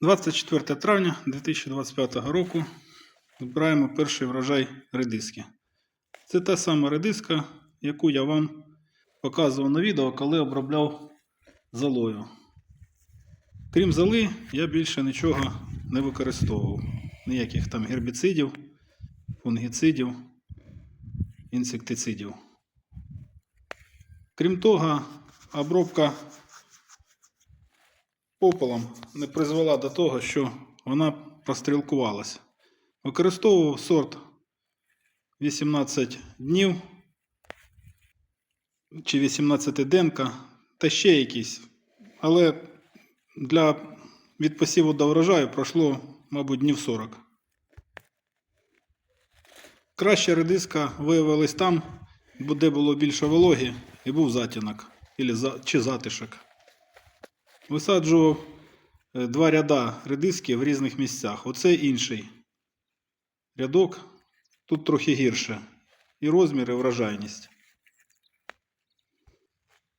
24 травня 2025 року збираємо перший врожай редиски. Це та сама редиска, яку я вам показував на відео, коли обробляв золою. Крім золи, я більше нічого не використовував. Ніяких там гербіцидів, фунгіцидів, інсектицидів. Крім того, обробка попелом не призвела до того, що вона прострілкувалася. Використовував сорт 18 днів чи 18 денка та ще якісь. Але для від посіву до врожаю пройшло, мабуть, днів 40. Краща редиска виявилась там, де було більше вологі і був затінок чи затишок. Висаджував е, два ряда редиски в різних місцях. Оце інший рядок. Тут трохи гірше. І розмір, і врожайність.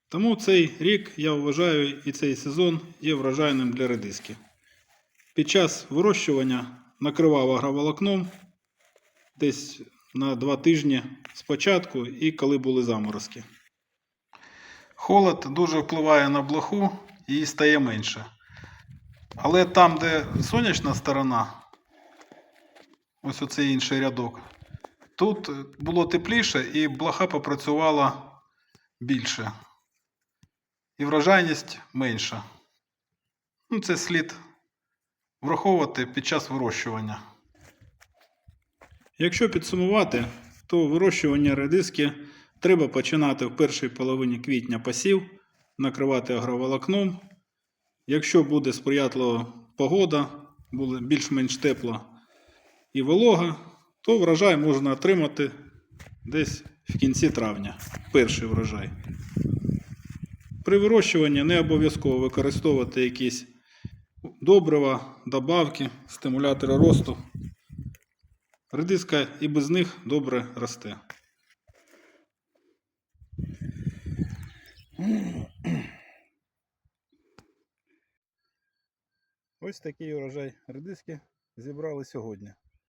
Тому цей рік, я вважаю, і цей сезон є врожайним для редиски. Під час вирощування накривав агроволокном десь на два тижні спочатку і коли були заморозки. Холод дуже впливає на блоху її стає менше. Але там, де сонячна сторона, ось оцей інший рядок, тут було тепліше і блоха попрацювала більше. І врожайність менша. Ну, це слід враховувати під час вирощування. Якщо підсумувати, то вирощування редиски треба починати в першій половині квітня посів, накривати агроволокном. Якщо буде сприятлива погода, буде більш-менш тепла і волога, то врожай можна отримати десь в кінці травня. Перший врожай. При вирощуванні не обов'язково використовувати якісь добрива, добавки, стимулятори росту. Редиска і без них добре росте. Ось такий урожай редиски зібрали сьогодні.